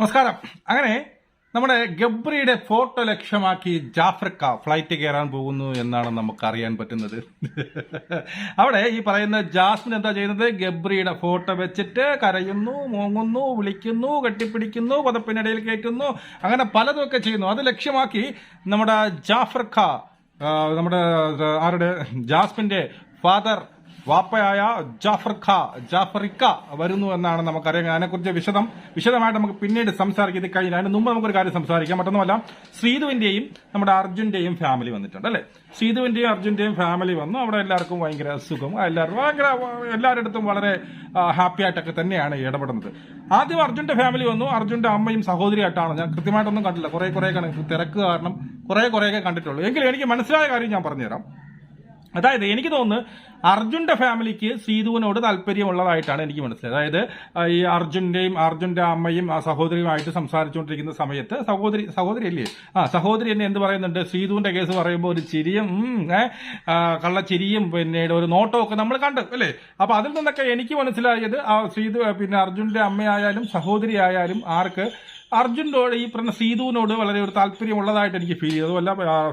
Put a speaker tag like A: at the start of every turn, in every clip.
A: നമസ്കാരം. അങ്ങനെ നമ്മുടെ ഗബ്രിയുടെ ഫോട്ടോ ലക്ഷ്യമാക്കി ജാഫ്രിക്ക ഫ്ലൈറ്റ് കയറാൻ പോകുന്നു എന്നാണ് നമുക്ക് അറിയാൻ പറ്റുന്നത്. അവിടെ ഈ പറയുന്ന ജാസ്മിൻ എന്താ ചെയ്യുന്നത്? ഗബ്രിയുടെ ഫോട്ടോ വെച്ചിട്ട് കരയുന്നു മൂങ്ങുന്നു വിളിക്കുന്നു കെട്ടിപ്പിടിക്കുന്നു പതപ്പിനിടയിൽ കയറ്റുന്നു അങ്ങനെ പലതുമൊക്കെ ചെയ്യുന്നു. അത് ലക്ഷ്യമാക്കി നമ്മുടെ ജാഫ്രിക്ക നമ്മുടെ ആരുടെ? ജാസ്മിന്റെ ഫാദർ വാപ്പയായ ജാഫർ ഖാ ജാഫറിക്ക വരുന്നു എന്നാണ് നമുക്കറിയാം. അതിനെക്കുറിച്ച് വിശദം വിശദമായിട്ട് നമുക്ക് പിന്നീട് സംസാരിക്കും. ഇത് കഴിഞ്ഞാൽ അതിന് മുമ്പ് നമുക്കൊരു കാര്യം സംസാരിക്കാം. മറ്റൊന്നുമല്ല ശ്രീധുവിന്റെയും നമ്മുടെ അർജുന്റെയും ഫാമിലി വന്നിട്ടുണ്ട് അല്ലെ? ശ്രീധുവിന്റെയും അർജുന്റെയും ഫാമിലി വന്നു. അവിടെ എല്ലാവർക്കും ഭയങ്കര സുഖം. എല്ലാവർക്കും ഭയങ്കര എല്ലാവരുടെ വളരെ ഹാപ്പി ആയിട്ടൊക്കെ തന്നെയാണ് ഇടപെടുന്നത്. ആദ്യം അർജുന്റെ ഫാമിലി വന്നു. അർജുന്റെ അമ്മയും സഹോദരിയായിട്ടാണ്. ഞാൻ കൃത്യമായിട്ടൊന്നും കണ്ടില്ല കുറെ കുറെ തിരക്ക് കാരണം കുറെ കുറെയൊക്കെ കണ്ടിട്ടുള്ളൂ. എങ്കിലും എനിക്ക് മനസ്സിലായ കാര്യം ഞാൻ പറഞ്ഞുതരാം. അതായത് എനിക്ക് തോന്നുന്നു അർജുന്റെ ഫാമിലിക്ക് സീതുവിനോട് താല്പര്യമുള്ളതായിട്ടാണ് എനിക്ക് മനസ്സിലായത്. അതായത് ഈ അർജുന്റെയും അർജുന്റെ അമ്മയും ആ സഹോദരിയുമായിട്ട് സംസാരിച്ചുകൊണ്ടിരിക്കുന്ന സമയത്ത് സഹോദരി സഹോദരി അല്ലേ ആ സഹോദരി എന്നെ എന്ത് പറയുന്നുണ്ട്? സീതുവിന്റെ കേസ് പറയുമ്പോൾ ഒരു ചിരിയും കള്ളച്ചിരിയും പിന്നീട് ഒരു നോട്ടവും ഒക്കെ നമ്മൾ കണ്ടു അല്ലേ? അപ്പൊ അതിൽ നിന്നൊക്കെ എനിക്ക് മനസ്സിലായത് ആ സീതു പിന്നെ അർജുന്റെ അമ്മയായാലും സഹോദരി ആയാലും ആർക്ക് അർജുനോട് ഈ പറഞ്ഞ സീതുവിനോട് വളരെ ഒരു താല്പര്യമുള്ളതായിട്ട് എനിക്ക് ഫീൽ ചെയ്തു. അല്ല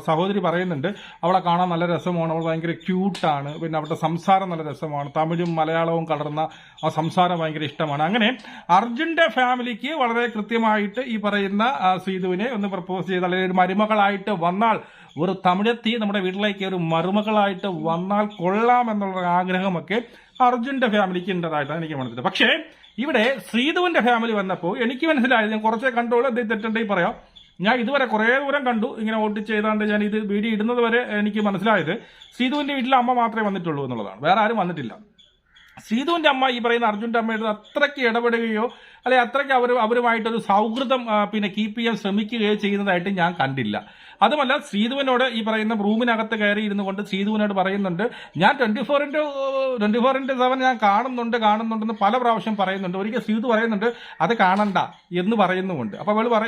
A: സഹോദരി പറയുന്നുണ്ട് അവളെ കാണാൻ നല്ല രസമാണ്. അവൾ ഭയങ്കര ക്യൂട്ടാണ് പിന്നെ അവളുടെ സംസാരം നല്ല രസമാണ്. തമിഴും മലയാളവും കലർന്ന ആ സംസാരം ഭയങ്കര ഇഷ്ടമാണ്. അങ്ങനെ അർജുന്റെ ഫാമിലിക്ക് വളരെ കൃത്യമായിട്ട് ഈ പറയുന്ന സീതുവിനെ ഒന്ന് പ്രപ്പോസ് ചെയ്ത് അല്ലെങ്കിൽ ഒരു മരുമകളായിട്ട് വന്നാൽ ഒരു തമിഴത്തി നമ്മുടെ വീട്ടിലേക്ക് ഒരു മരുമകളായിട്ട് വന്നാൽ കൊള്ളാം എന്നുള്ള ആഗ്രഹമൊക്കെ അർജുന്റെ ഫാമിലിക്ക് ഉണ്ടതായിട്ടാണ് എനിക്ക് മനസ്സിലായത്. പക്ഷേ ഇവിടെ ശ്രീധുവിന്റെ ഫാമിലി വന്നപ്പോൾ എനിക്ക് മനസ്സിലായത് ഞാൻ കുറച്ചേ കണ്ടോളൂ അദ്ദേഹം തെറ്റുണ്ടെങ്കിൽ പറയാം. ഞാൻ ഇതുവരെ കുറേ ദൂരം കണ്ടു ഇങ്ങനെ വോട്ട് ചെയ്താണ്ട് ഞാൻ ഇത് വീഡിയോ ഇടുന്നത് വരെ എനിക്ക് മനസ്സിലായത് ശ്രീധുവിന്റെ വീട്ടിലെ അമ്മ മാത്രമേ വന്നിട്ടുള്ളൂ എന്നുള്ളതാണ്. വേറെ ആരും വന്നിട്ടില്ല. സീതുവിന്റെ അമ്മ ഈ പറയുന്ന അർജുന്റെ അമ്മയുടെ അത്രയ്ക്ക് ഇടപെടുകയോ അല്ലെ അത്രയ്ക്ക് അവർ അവരുമായിട്ടൊരു സൗഹൃദം പിന്നെ കീപ്പ് ചെയ്യാൻ ശ്രമിക്കുകയോ ചെയ്യുന്നതായിട്ട് ഞാൻ കണ്ടില്ല. അതുമല്ല ശ്രീധുവിനോട് ഈ പറയുന്ന റൂമിനകത്ത് കയറി ഇരുന്നു കൊണ്ട് ശ്രീധുവിനോട് പറയുന്നുണ്ട് ഞാൻ twenty four into twenty four into seven ഞാൻ കാണുന്നുണ്ട് കാണുന്നുണ്ടെന്ന് പല പ്രാവശ്യം പറയുന്നുണ്ട്. ഒരിക്കൽ ശ്രീധു പറയുന്നുണ്ട് അത് കാണണ്ട എന്ന് പറയുന്നുമുണ്ട്. അപ്പോൾ അവൾ പറ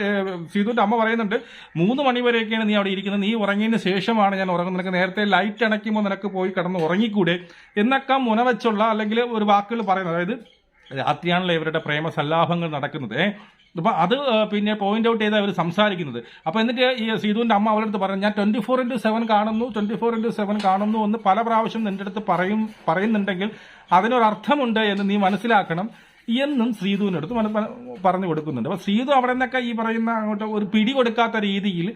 A: ശ്രീധുവിന്റെ അമ്മ പറയുന്നുണ്ട് മൂന്ന് മണി വരെയൊക്കെയാണ് നീ അവിടെ ഇരിക്കുന്നത്. നീ ഉറങ്ങിയതിന് ശേഷമാണ് ഞാൻ ഉറങ്ങുന്നത്. നിനക്ക് നേരത്തെ ലൈറ്റ് അണയ്ക്കുമ്പോൾ നിനക്ക് പോയി കിടന്ന് ഉറങ്ങിക്കൂടെ? എന്നൊക്കെ മുനവച്ചുള്ള അല്ലെങ്കിൽ ഒരു വാക്കുകൾ പറയുന്നത്. അതായത് രാത്രിയാണല്ലോ ഇവരുടെ പ്രേമ സല്ലാപങ്ങൾ നടക്കുന്നത് ഏ. അപ്പൊ അത് പിന്നെ പോയിന്റ് ഔട്ട് ചെയ്ത് അവർ സംസാരിക്കുന്നത് അപ്പൊ എന്നിട്ട് ഈ സീതുവിന്റെ അമ്മ അവരുടെ അടുത്ത് പറഞ്ഞു ഞാൻ ട്വന്റി ഫോർ ഇന്റു സെവൻ കാണുന്നു ട്വന്റി ഫോർ ഇന്റു സെവൻ കാണുന്നു എന്ന് പല പ്രാവശ്യം നിന്റെ അടുത്ത് പറയും പറയുന്നുണ്ടെങ്കിൽ അതിനൊരർത്ഥമുണ്ട് എന്ന് നീ മനസ്സിലാക്കണം എന്നും സീതുവിനടുത്ത് മന- പറഞ്ഞു കൊടുക്കുന്നുണ്ട് അപ്പൊ ശ്രീധു അവിടെ നിന്നൊക്കെ ഈ പറയുന്ന അങ്ങോട്ട് ഒരു പിടി കൊടുക്കാത്ത രീതിയിൽ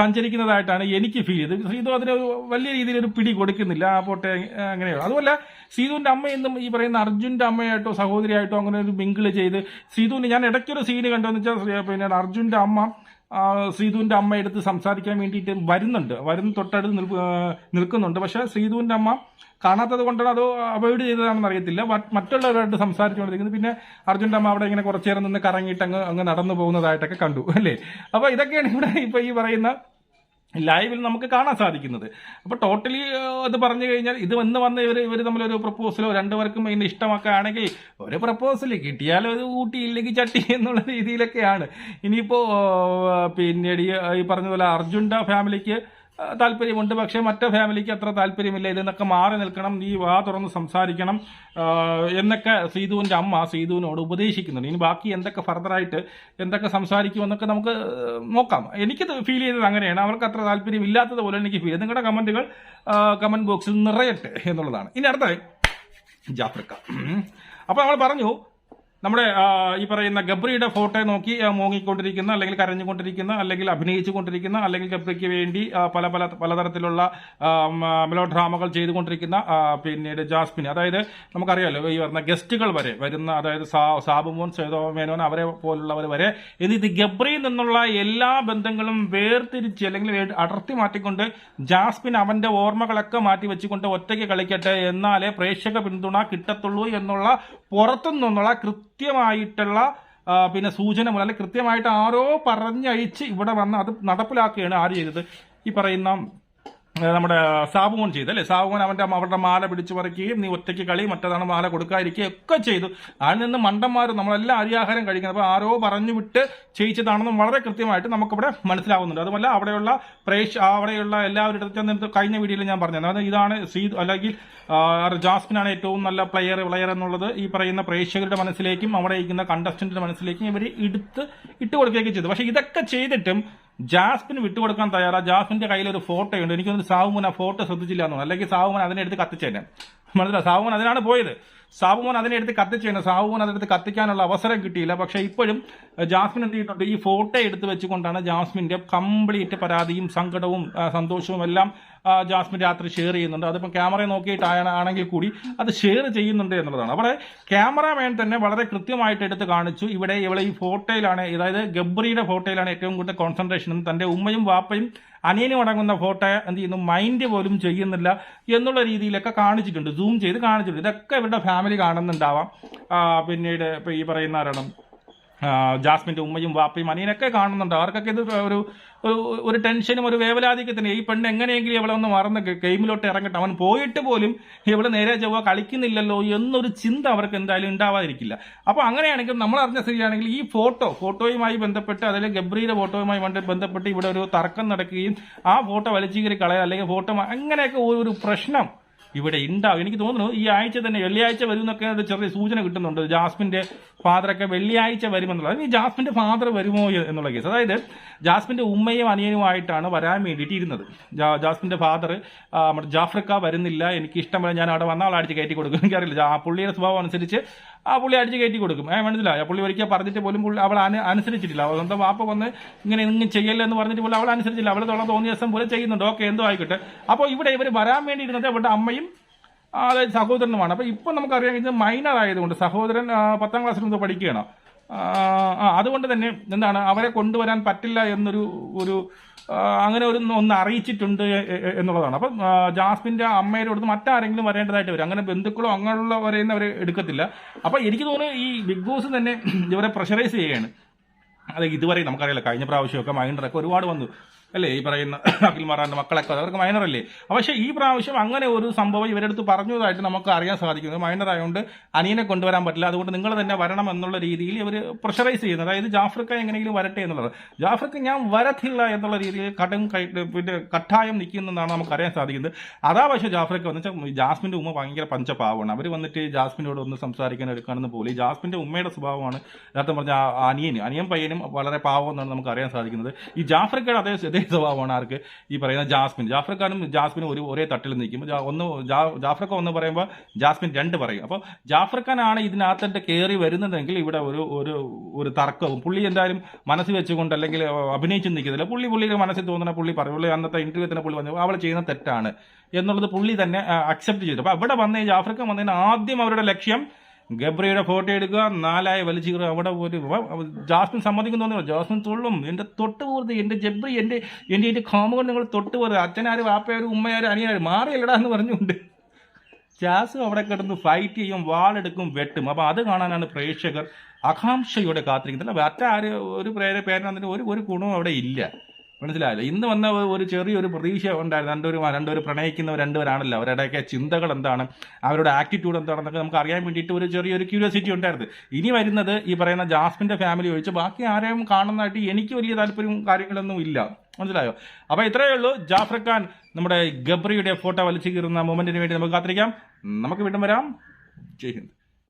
A: സഞ്ചരിക്കുന്നതായിട്ടാണ് എനിക്ക് ഫീൽ ചെയ്തത്. സീതു അതിന് വലിയ രീതിയിൽ ഒരു പിടി കൊടുക്കുന്നില്ല. ആ പോട്ടെ അങ്ങനെയുള്ളൂ. അതുമല്ല സീതുവിന്റെ അമ്മ എന്നും ഈ പറയുന്ന അർജുന്റെ അമ്മയായിട്ടോ സഹോദരിയായിട്ടോ അങ്ങനെ ഒരു മിങ്കിൾ ചെയ്ത് സീതുവിന് ഞാൻ ഇടയ്ക്കൊരു സീന് കണ്ടോന്ന് വെച്ചാൽ പിന്നെ അർജുന്റെ അമ്മ സീതുവിന്റെ അമ്മ എടുത്ത് സംസാരിക്കാൻ വേണ്ടിയിട്ട് വരുന്നുണ്ട്. വരുന്ന തൊട്ടടുത്ത് നിൽക്കുന്നുണ്ട്. പക്ഷേ സീതുവിന്റെ അമ്മ കാണാത്തത് കൊണ്ടാണ് അത് അവോയ്ഡ് ചെയ്തതാണെന്ന് അറിയത്തില്ല. മറ്റ് മറ്റുള്ളവരായിട്ട് സംസാരിച്ചുകൊണ്ടിരിക്കുന്നത് പിന്നെ അർജുന്റെ അമ്മ അവിടെ ഇങ്ങനെ കുറച്ചു നേരം നിന്ന് കറങ്ങിയിട്ട് അങ്ങ് അങ്ങ് നടന്നു പോകുന്നതായിട്ടൊക്കെ കണ്ടു അല്ലേ? അപ്പോൾ ഇതൊക്കെയാണ് ഇവിടെ ഇപ്പൊ ഈ പറയുന്ന ലൈവിൽ നമുക്ക് കാണാൻ സാധിക്കുന്നത്. അപ്പോൾ ടോട്ടലി അത് പറഞ്ഞു കഴിഞ്ഞാൽ ഇത് വന്ന് വന്ന് ഇവർ ഇവർ തമ്മിലൊരു പ്രപ്പോസലോ രണ്ടുപേർക്കും ഇതിന് ഇഷ്ടമൊക്കെ ആണെങ്കിൽ ഒരു പ്രപ്പോസൽ കിട്ടിയാൽ അത് ഊട്ടി ഇല്ലെങ്കിൽ ചട്ടി എന്നുള്ള രീതിയിലൊക്കെയാണ്. ഇനിയിപ്പോ ആ, പിന്നീട് ഈ പറഞ്ഞതുപോലെ പറഞ്ഞ അർജുന്റെ ഫാമിലിക്ക് താല്പര്യമുണ്ട്. പക്ഷേ മറ്റേ ഫാമിലിക്ക് അത്ര താല്പര്യമില്ല. ഇതിൽ നിന്നൊക്കെ മാറി നിൽക്കണം. നീ വാ തുറന്ന് സംസാരിക്കണം. എന്നൊക്കെ സീതുവിന്റെ അമ്മ സീതുവിനോട് ഉപദേശിക്കുന്നുണ്ട്. ഇനി ബാക്കി എന്തൊക്കെ ഫർദറായിട്ട് എന്തൊക്കെ സംസാരിക്കുമെന്നൊക്കെ നമുക്ക് നോക്കാം. എനിക്ക് ഫീൽ ചെയ്തത് അങ്ങനെയാണ്. അവർക്ക് അത്ര താല്പര്യം ഇല്ലാത്തത് പോലെ എനിക്ക് ഫീൽ ചെയ്ത്. നിങ്ങളുടെ കമന്റുകൾ കമന്റ് ബോക്സിൽ നിറയട്ടെ എന്നുള്ളതാണ്. ഇനി അടുത്തത് ജാഫ്രിക്ക. അപ്പോൾ നമ്മൾ പറഞ്ഞു നമ്മുടെ ഈ പറയുന്ന ഗബ്രിയുടെ ഫോട്ടോ നോക്കി മോങ്ങിക്കൊണ്ടിരിക്കുന്ന അല്ലെങ്കിൽ കരഞ്ഞുകൊണ്ടിരിക്കുന്ന അല്ലെങ്കിൽ അഭിനയിച്ചുകൊണ്ടിരിക്കുന്ന അല്ലെങ്കിൽ ഗബ്രിക്ക് വേണ്ടി പല പല പലതരത്തിലുള്ള മെലോ ഡ്രാമകൾ ചെയ്തുകൊണ്ടിരിക്കുന്ന പിന്നീട് ജാസ്മിൻ അതായത് നമുക്കറിയാമല്ലോ ഈ പറഞ്ഞ ഗസ്റ്റുകൾ വരെ വരുന്ന അതായത് സാ- സാബുമോൻ സേതോ മേനോൻ അവരെ പോലുള്ളവർ വരെ എന്നിട്ട് ഗബ്രിയിൽ നിന്നുള്ള എല്ലാ ബന്ധങ്ങളും വേർതിരിച്ച് അല്ലെങ്കിൽ അടർത്തി മാറ്റിക്കൊണ്ട് ജാസ്മിൻ അവന്റെ ഓർമ്മകളൊക്കെ മാറ്റി വെച്ചുകൊണ്ട് ഒറ്റയ്ക്ക് കളിക്കട്ടെ എന്നാലേ പ്രേക്ഷക പിന്തുണ കിട്ടത്തുള്ളൂ എന്നുള്ള പുറത്തു നിന്നുള്ള കൃത്യമായിട്ടുള്ള പിന്നെ സൂചന മുതൽ അല്ലെങ്കിൽ കൃത്യമായിട്ട് ആരോ പറഞ്ഞയച്ച് ഇവിടെ വന്ന് അത് നടപ്പിലാക്കുകയാണ് ആര് ചെയ്തത്? ഈ പറയുന്ന നമ്മുടെ സാബുമോൻ ചെയ്തു അല്ലേ സാബുമോൻ അവന്റെ അവരുടെ മാല പിടിച്ചു പറിക്കുകയും നീ ഒറ്റയ്ക്ക് കളി മറ്റേതാണ് മാല കൊടുക്കാതിരിക്കുകയും ഒക്കെ ചെയ്തു. അതിൽ നിന്ന് മണ്ടന്മാർ നമ്മളെല്ലാം അരിയാഹാരം കഴിക്കുന്നത് അപ്പോൾ ആരോ പറഞ്ഞു വിട്ട് ചെയ്യിച്ചതാണെന്നും വളരെ കൃത്യമായിട്ട് നമുക്കിവിടെ മനസ്സിലാവുന്നുണ്ട്. അതുമല്ല അവിടെയുള്ള പ്രേക്ഷ അവിടെയുള്ള എല്ലാവരുടെ കഴിഞ്ഞ വീഡിയോയിൽ ഞാൻ പറഞ്ഞത് അതായത് ഇതാണ് സീ അല്ലെങ്കിൽ ജാസ്മിനാണ് ഏറ്റവും നല്ല പ്ലെയർ പ്ലെയർ എന്നുള്ളത് ഈ പറയുന്ന പ്രേക്ഷകരുടെ മനസ്സിലേക്കും അവിടെ ഇരിക്കുന്ന കണ്ടസ്റ്റന്റിന്റെ മനസ്സിലേക്കും ഇവർ എടുത്ത് ഇട്ട് കൊടുക്കുകയൊക്കെ ചെയ്തു. പക്ഷെ ഇതൊക്കെ ചെയ്തിട്ടും ജാസ്മിന് വിട്ടുകൊടുക്കാൻ തയ്യാറാ. ജാസ്മിന്റെ കയ്യിൽ ഒരു ഫോട്ടോ ഉണ്ട് എനിക്കൊന്ന് സാവുമോൻ ആ ഫോട്ടോ ശ്രദ്ധിച്ചില്ല എന്ന് അല്ലെങ്കിൽ സാവുമോൻ അതിനെടുത്ത് കത്തിച്ചേനെ. മനസ്സിലായി സാവുമോൻ അതിനാണ് പോയത്. സാബുമോൻ അതിനെടുത്ത് കത്തിച്ചാണ് സാബുമോൻ അതെടുത്ത് കത്തിക്കാനുള്ള അവസരം കിട്ടിയില്ല. പക്ഷെ ഇപ്പോഴും ജാസ്മിൻ എന്ത് ചെയ്തിട്ടുണ്ട്? ഈ ഫോട്ടോ എടുത്ത് വെച്ചുകൊണ്ടാണ് ജാസ്മിന്റെ കംപ്ലീറ്റ് പരാതിയും സങ്കടവും സന്തോഷവും എല്ലാം ജാസ്മിൻ രാത്രി ഷെയർ ചെയ്യുന്നുണ്ട്. അതിപ്പം ക്യാമറ നോക്കിയിട്ട് ആണെങ്കിൽ കൂടി അത് ഷെയർ ചെയ്യുന്നുണ്ട് എന്നുള്ളതാണ്. അവിടെ ക്യാമറാമാൻ തന്നെ വളരെ കൃത്യമായിട്ട് എടുത്ത് കാണിച്ചു. ഇവിടെ ഇവിടെ ഈ ഫോട്ടോയിലാണ് അതായത് ഗബ്രിയുടെ ഫോട്ടോയിലാണ് ഏറ്റവും കൂടുതൽ കോൺസെൻട്രേഷൻ തന്റെ ഉമ്മയും വാപ്പയും അനിയനും അടങ്ങുന്ന ഫോട്ടോ എന്ത് ചെയ്യുന്നു? മൈൻഡ് പോലും ചെയ്യുന്നില്ല എന്നുള്ള രീതിയിലൊക്കെ കാണിച്ചിട്ടുണ്ട്. സൂം ചെയ്ത് കാണിച്ചിട്ടുണ്ട്. ഇതൊക്കെ ഇവരുടെ ഫാമിലി കാണുന്നുണ്ടാവാം. പിന്നീട് ഇപ്പൊ ഈ പറയുന്ന ആരാണ്? ആ, ജാസ്മിന്റെ ഉമ്മയും വാപ്പയും അനിയനൊക്കെ കാണുന്നുണ്ട്. അവർക്കൊക്കെ ഇത് ഒരു ഒരു ടെൻഷനും ഒരു വേവലാധിക്യത്തിന് ഈ പെണ്ണ് എങ്ങനെയെങ്കിലും ഇവളെ ഒന്ന് മറന്ന് ഗെയിമിലോട്ട് ഇറങ്ങട്ടെ. അവൻ പോയിട്ട് പോലും ഇവിടെ നേരെ ചൊവ്വ കളിക്കുന്നില്ലല്ലോ എന്നൊരു ചിന്ത അവർക്ക് എന്തായാലും ഉണ്ടാവാതിരിക്കില്ല. അപ്പോൾ അങ്ങനെയാണെങ്കിൽ നമ്മൾ അറിഞ്ഞ സ്ഥിതിയാണെങ്കിൽ ഈ ഫോട്ടോ ഫോട്ടോയുമായി ബന്ധപ്പെട്ട് അതിൽ ഗബ്രിയുടെ ഫോട്ടോയുമായി ബന്ധ- ബന്ധപ്പെട്ട് ഇവിടെ ഒരു തർക്കം നടക്കുകയും ആ ഫോട്ടോ വലിച്ചീകരി കളയുക അല്ലെങ്കിൽ ഫോട്ടോ അങ്ങനെയൊക്കെ ഒരു പ്രശ്നം ഇവിടെ ഉണ്ടാവും എനിക്ക് തോന്നുന്നു ഈ ആഴ്ച തന്നെ വെള്ളിയാഴ്ച വരും എന്നൊക്കെ ഒരു ചെറിയ സൂചന കിട്ടുന്നുണ്ട്. ജാസ്മിന്റെ ഫാദറൊക്കെ വെള്ളിയാഴ്ച വരുമെന്നുള്ളത്. ഈ ജാസ്മിന്റെ ഫാദർ വരുമോ എന്നുള്ള കേസ്. അതായത് ജാസ്മിന്റെ ഉമ്മയും അനിയനുമായിട്ടാണ് വരാൻ വേണ്ടിയിട്ട് ഇരുന്നത് ജാസ്മിന്റെ ഫാദർ നമ്മുടെ ജാഫ്രിക്ക വരുന്നില്ല. എനിക്ക് ഇഷ്ടമല്ല ഞാൻ അവിടെ വന്ന ആൾ അടിച്ച് കയറ്റി കൊടുക്കും എനിക്കറിയില്ല. ആ പുള്ളിയുടെ സ്വഭാവം അനുസരിച്ച് ആ പുള്ളി അടിച്ച് കയറ്റി കൊടുക്കും. ഏഹ് മനസ്സിലായി? പുള്ളി ഒരിക്കൽ പറഞ്ഞിട്ട് പോലും പുള്ളി അവൾ അനുസരിച്ചിട്ടില്ല. സ്വന്തം വാപ്പ വന്ന് ഇങ്ങനെ ഇങ്ങനെ ചെയ്യല്ലെന്ന് പറഞ്ഞിട്ട് പോലും അവൾ അനുസരിച്ചില്ല. അവൾ തുള്ള തോന്നിയ ദിവസം പോലെ ചെയ്യുന്നുണ്ട്. ഓക്കെ എന്തോ ആയിക്കോട്ടെ. അപ്പോൾ ഇവിടെ ഇവർ വരാൻ വേണ്ടി ഇരുന്നത് ഇവിടെ അമ്മയും അതായത് സഹോദരനുമാണ്. അപ്പോൾ ഇപ്പം നമുക്കറിയാം ഇത് മൈനർ ആയതുകൊണ്ട് സഹോദരൻ പത്താം ക്ലാസ്സിൽ നിന്ന് പഠിക്കുകയാണ്. അതുകൊണ്ട് തന്നെ എന്താണ് അവരെ കൊണ്ടുവരാൻ പറ്റില്ല എന്നൊരു ഒരു അങ്ങനെ ഒരു ഒന്ന് അറിയിച്ചിട്ടുണ്ട് എന്നുള്ളതാണ്. അപ്പം ജാസ്മിന്റെ അമ്മയുടെ അടുത്ത് മറ്റാരെങ്കിലും വരേണ്ടതായിട്ട് വരും. അങ്ങനെ ബന്ധുക്കളോ അങ്ങനെയുള്ളവരെയൊന്നും അവർ എടുക്കത്തില്ല. അപ്പം എനിക്ക് തോന്നുന്നു ഈ ബിഗ് ബോസ് തന്നെ ഇവരെ പ്രഷറൈസ് ചെയ്യുകയാണ്. അത് ഇതുവരെ നമുക്കറിയില്ല. കഴിഞ്ഞ പ്രാവശ്യമൊക്കെ മൈൻഡറൊക്കെ ഒരുപാട് വന്നു. അല്ലേ? ഈ പറയുന്ന അഖിൽ മാറാന്റെ മക്കളൊക്കെ അവർക്ക് മൈനറല്ലേ പക്ഷേ ഈ പ്രാവശ്യം അങ്ങനെ ഒരു സംഭവം ഇവരെടുത്ത് പറഞ്ഞതായിട്ട് നമുക്ക് അറിയാൻ സാധിക്കുന്നത് മൈനർ ആയതുകൊണ്ട് അനിയനെ കൊണ്ടുവരാൻ പറ്റില്ല. അതുകൊണ്ട് നിങ്ങൾ തന്നെ വരണം എന്നുള്ള രീതിയിൽ ഇവർ പ്രഷറൈസ് ചെയ്യുന്നത്. അതായത് ജാഫ്രിക്ക എങ്ങനെയെങ്കിലും വരട്ടെ എന്നുള്ളത്. ജാഫ്രിക്ക ഞാൻ വരത്തില്ല എന്നുള്ള രീതിയിൽ കടും പിന്നെ കട്ടായം നിൽക്കുന്നതാണ് നമുക്ക് അറിയാൻ സാധിക്കുന്നത്. അതാ പക്ഷേ ജാഫ്രിക്ക വന്ന് വെച്ചാൽ ജാസ്മിന്റെ ഉമ്മ ഭയങ്കര പഞ്ചപാവമാണ്. അവർ വന്നിട്ട് ജാസ്മിനോട് ഒന്ന് സംസാരിക്കാൻ എടുക്കാണെന്ന് പോലെ ഈ ജാസ്മിന്റെ ഉമ്മയുടെ സ്വഭാവമാണ് നേരത്തെ പറഞ്ഞ അനിയൻ അനിയൻ പയ്യനും വളരെ പാവം എന്നാണ് നമുക്ക് അറിയാൻ സാധിക്കുന്നത്. ഈ ജാഫ്രിക്കയുടെ അതേ സ്വഭാവമാണ് ഈ പറയുന്ന ജാസ്മിൻ. ജാഫ്രക്കാനും ജാസ്മിനും ഒരു ഒരേ തട്ടിൽ നിൽക്കും ഒന്ന് ജാഫ്രിക്ക ഒന്ന് പറയുമ്പോൾ ജാസ്മിൻ രണ്ട് പറയും. അപ്പോൾ ജാഫ്രക്കാനാണ് ഇതിനകത്തന്റെ കയറി വരുന്നതെങ്കിൽ ഇവിടെ ഒരു ഒരു ഒരു തർക്കവും. പുള്ളി എന്തായാലും മനസ്സിൽ വെച്ചുകൊണ്ട് അല്ലെങ്കിൽ അഭിനയിച്ച് നിൽക്കുന്നില്ല. പുള്ളി പുള്ളിയുടെ മനസ്സിൽ തോന്നുന്ന പുള്ളി പറയും പുള്ളി അന്നത്തെ ഇന്റർവ്യൂ തന്നെ പുള്ളി പറഞ്ഞു അവൾ ചെയ്യുന്ന തെറ്റാണ്. എന്നുള്ളത് പുള്ളി തന്നെ അക്സെപ്റ്റ് ചെയ്തു. അപ്പോൾ അവിടെ വന്ന ഈ ജാഫ്രിക്ക വന്നതിന് ആദ്യം അവരുടെ ലക്ഷ്യം ഗബ്രിയുടെ ഫോട്ടോ എടുക്കുക നാലായ വലിച്ചു കയറുക അവിടെ ഒരു ജാസ്മിൻ സമ്മതിക്കുന്നു ജാസ്മിൻ തുള്ളും. എന്റെ തൊട്ട് പോകരുത് എന്റെ ജബ്രി എന്റെ എന്റെ എന്റെ കാമുകൾ നിങ്ങൾ തൊട്ട് പോകരുത് അച്ഛനാരും വാപ്പയാരും ഉമ്മയാരും അനിയനാരും മാറിയല്ലടാ എന്ന് പറഞ്ഞുകൊണ്ട് ജാസ് അവിടെ കിടന്ന് ഫൈറ്റ് ചെയ്യും വാളെടുക്കും വെട്ടും. അപ്പോൾ അത് കാണാനാണ് പ്രേക്ഷകർ ആകാംക്ഷയോടെ കാത്തിരിക്കുന്നത്. അല്ല ആര് ഒരു പേര് പേരിനതിന് ഒരു ഒരു ഗുണവും അവിടെ ഇല്ല. മനസ്സിലായില്ല? ഇന്ന് വന്ന ഒരു- ചെറിയൊരു പ്രതീക്ഷ ഉണ്ടായിരുന്നു. രണ്ടുപേരും രണ്ടുപേർ പ്രണയിക്കുന്നവർ രണ്ടുപേരാണല്ലോ. അവരുടെയൊക്കെ ചിന്തകൾ എന്താണ്? അവരുടെ ആറ്റിറ്റ്യൂഡ് എന്താണെന്നൊക്കെ നമുക്ക് അറിയാൻ വേണ്ടിയിട്ട് ഒരു ചെറിയൊരു ക്യൂരിയോസിറ്റി ഉണ്ടായിരുന്നു. ഇനി വരുന്നത് ഈ പറയുന്ന ജാസ്മിന്റെ ഫാമിലി ഒഴിച്ച് ബാക്കി ആരെയും കാണുന്നതായിട്ട് എനിക്ക് വലിയ താല്പര്യവും കാര്യങ്ങളൊന്നും ഇല്ല. മനസ്സിലായോ? അപ്പോൾ ഇത്രയേ ഉള്ളൂ. ജാഫർ ഖാൻ നമ്മുടെ ഗബ്രിയുടെ ഫോട്ടോ വലിച്ചു കീറുന്ന മൊമെന്റിന് വേണ്ടി നമുക്ക് കാത്തിരിക്കാം. നമുക്ക് വീണ്ടും വരാം. ജയ് ഹിന്ദ്.